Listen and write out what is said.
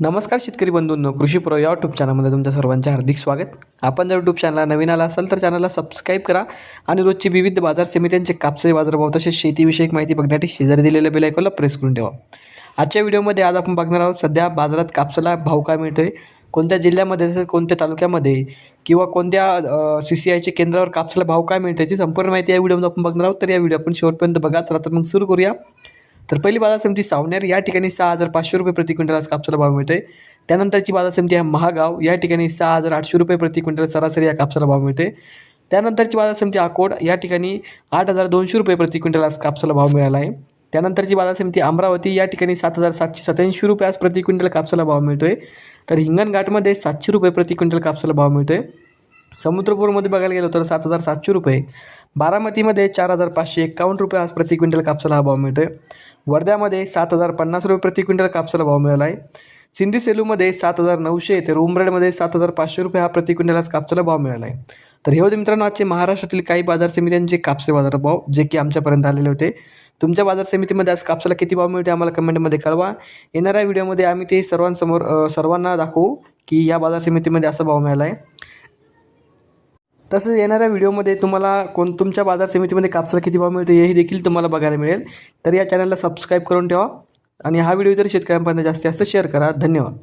नमस्कार शेतकरी बंधूंनो कृषी प्रो या यूट्यूब चॅनलमध्ये तुमच्या सर्वांचे हार्दिक स्वागत. आपण जर यूट्यूब चॅनलला नवीन आला असाल तर चॅनलला सबस्क्राईब करा आणि रोजची विविध बाजार समित्यांचे कापसाचे बाजारभाव तसेच शेतीविषयक माहिती बघण्यासाठी शेजारी दिलेल्या बेल आयकॉनला प्रेस करून ठेवा. आजच्या व्हिडिओमध्ये आज आपण बघणार आहोत सध्या बाजारात कापसाला भाव काय मिळतो आहे कोणत्या जिल्ह्यामध्ये कोणत्या तालुक्यामध्ये किंवा कोणत्या सी सी आयच्या केंद्रावर कापसाला भाव काय मिळते याची संपूर्ण माहिती या व्हिडिओमध्ये आपण बघणार आहोत. तर या व्हिडिओ आपण शेवटपर्यंत बघा. चला तर मग सुरू करूया. तर पहिली बाजार समिती सावनेर या ठिकाणी सहा हजार पाचशे रुपये प्रति क्विंटल आज कापसाला भाव मिळतोय. त्यानंतरची बाजार समिती आहे महागाव या ठिकाणी सहा हजार आठशे रुपये प्रति क्विंटल सरासरी या कापसाला भाव मिळते त्यानंतरची बाजार समिती अकोट या ठिकाणी आठ हजार दोनशे रुपये प्रति क्विंटल आज कापसाला भाव मिळाला आहे. त्यानंतरची बाजार समिती अमरावती या ठिकाणी सात हजार सातशे सत्याऐंशी रुपये आज प्रति क्विंटल कापसाला भाव मिळतोय. तर हिंगणघाटमध्ये सातशे रुपये प्रति क्विंटल कापसाला भाव मिळतोय. समुद्रपूरमध्ये बघायला गेलो तर सात हजार सातशे रुपये. बारामतीमध्ये चार हजार पाचशे एक्कावन्न रुपये आज प्रति क्विंटल कापसाला हा भाव आहे वर्ध्यामध्ये सात हजार पन्नास रुपये प्रति क्विंटल कापसाला भाव मिळाला आहे. सिंधी सेलूमध्ये सात हजार नऊशे तर उमरेडमध्ये सात हजार पाचशे रुपये हा प्रति क्विंटल आज कापसाला भाव मिळाला आहे. तर हे होते मित्रांनो आजचे महाराष्ट्रातील काही बाजार समित्यांचे कापसे बाजार भाव जे की आमच्यापर्यंत आलेले होते. तुमच्या बाजार समितीमध्ये आज कापसाला किती भाव मिळते आम्हाला कमेंटमध्ये कळवा. येणाऱ्या व्हिडिओमध्ये आम्ही ते सर्वांसमोर सर्वांना दाखवू की या बाजार समितीमध्ये असा भाव मिळाला आहे. तसंच येणाऱ्या व्हिडिओमध्ये तुम्हाला कोण तुमच्या बाजार समितीमध्ये कापसाला किती भाव मिळतो हेही देखील तुम्हाला बघायला मिळेल. तर या चॅनलला सबस्क्राईब करून ठेवा. आणि हा व्हिडिओ जर शेतकऱ्यांपर्यंत जास्तीत जास्त शेअर करा. धन्यवाद.